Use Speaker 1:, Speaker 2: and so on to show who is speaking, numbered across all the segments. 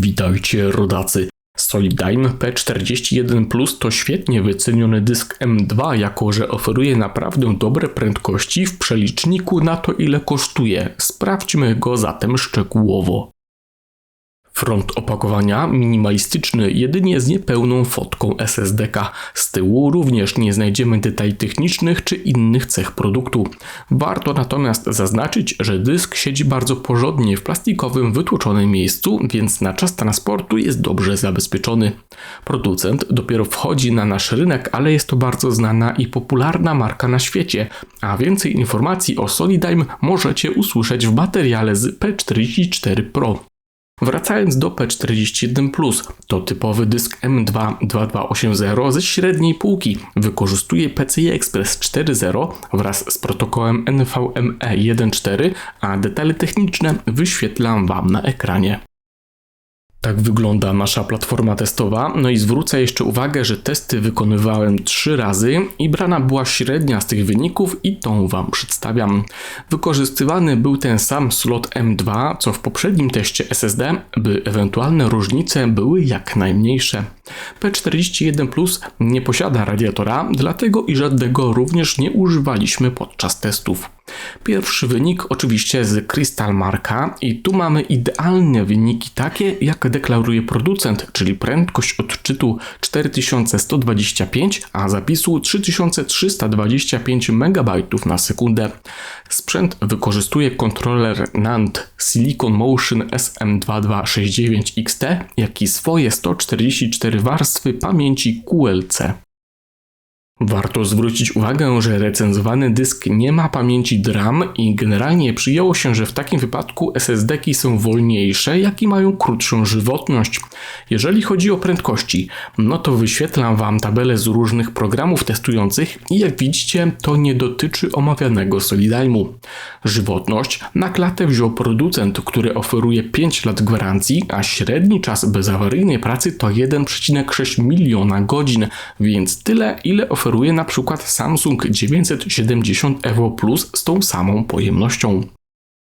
Speaker 1: Witajcie rodacy. Solidime P41 Plus to świetnie wyceniony dysk M2, jako że oferuje naprawdę dobre prędkości w przeliczniku na to ile kosztuje. Sprawdźmy go zatem szczegółowo. Front opakowania minimalistyczny, jedynie z niepełną fotką SSDK. Z tyłu również nie znajdziemy detali technicznych czy innych cech produktu. Warto natomiast zaznaczyć, że dysk siedzi bardzo porządnie w plastikowym wytłoczonym miejscu, więc na czas transportu jest dobrze zabezpieczony. Producent dopiero wchodzi na nasz rynek, ale jest to bardzo znana i popularna marka na świecie, a więcej informacji o Solidime możecie usłyszeć w materiale z P44 Pro. Wracając do P41, to typowy dysk M2 2280 ze średniej półki. Wykorzystuje PCI Express 4.0 wraz z protokołem NVMe 1.4, a detale techniczne wyświetlam Wam na ekranie. Tak wygląda nasza platforma testowa. No i zwrócę jeszcze uwagę, że testy wykonywałem trzy razy i brana była średnia z tych wyników i tą Wam przedstawiam. Wykorzystywany był ten sam slot M2, co w poprzednim teście SSD, by ewentualne różnice były jak najmniejsze. P41 Plus nie posiada radiatora, dlatego i żadnego również nie używaliśmy podczas testów. Pierwszy wynik oczywiście z Crystal Marka i tu mamy idealne wyniki takie jak deklaruje producent, czyli prędkość odczytu 4125, a zapisu 3325 MB na sekundę. Sprzęt wykorzystuje kontroler NAND Silicon Motion SM2269XT, jak i swoje 144 warstwy pamięci QLC. Warto zwrócić uwagę, że recenzowany dysk nie ma pamięci DRAM i generalnie przyjęło się, że w takim wypadku SSD-ki są wolniejsze, jak i mają krótszą żywotność. Jeżeli chodzi o prędkości, no to wyświetlam Wam tabelę z różnych programów testujących i jak widzicie, to nie dotyczy omawianego Solidime'u. Żywotność na klatę wziął producent, który oferuje 5 lat gwarancji, a średni czas bezawaryjnej pracy to 1,6 miliona godzin, więc tyle, ile oferuje oferuje na przykład Samsung 970 EVO Plus z tą samą pojemnością.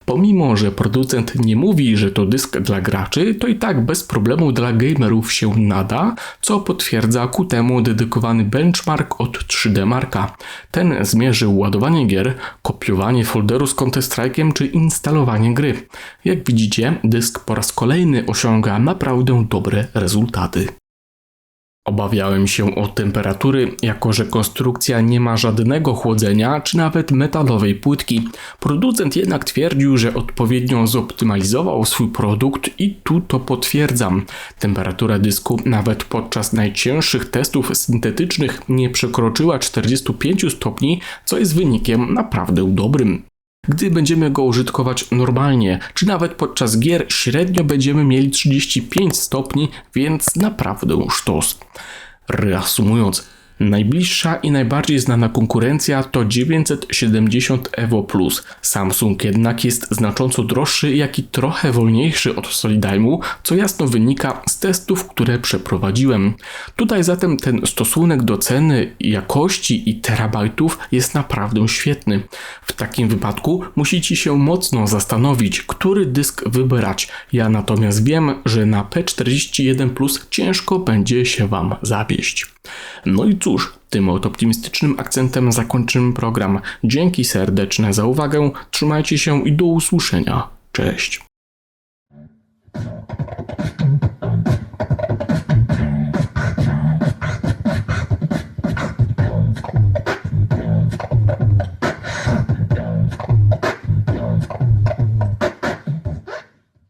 Speaker 1: Pomimo, że producent nie mówi, że to dysk dla graczy, to i tak bez problemu dla gamerów się nada, co potwierdza ku temu dedykowany benchmark od 3D Marka. Ten zmierzył ładowanie gier, kopiowanie folderu z Counter-Strike'em czy instalowanie gry. Jak widzicie, dysk po raz kolejny osiąga naprawdę dobre rezultaty. Obawiałem się o temperatury, jako że konstrukcja nie ma żadnego chłodzenia czy nawet metalowej płytki. Producent jednak twierdził, że odpowiednio zoptymalizował swój produkt i tu to potwierdzam. Temperatura dysku nawet podczas najcięższych testów syntetycznych nie przekroczyła 45 stopni, co jest wynikiem naprawdę dobrym. Gdy będziemy go użytkować normalnie, czy nawet podczas gier, średnio będziemy mieli 35 stopni, więc naprawdę sztos. Reasumując, Najbliższa i najbardziej znana konkurencja to 970 Evo Plus. Samsung jednak jest znacząco droższy, jak i trochę wolniejszy od Solidime'u, co jasno wynika z testów, które przeprowadziłem. Tutaj zatem ten stosunek do ceny, jakości i terabajtów jest naprawdę świetny. W takim wypadku musicie się mocno zastanowić, który dysk wybrać. Ja natomiast wiem, że na P41 Plus ciężko będzie się Wam zawieść. No i cóż, tym optymistycznym akcentem zakończymy program. Dzięki serdeczne za uwagę, trzymajcie się i do usłyszenia. Cześć.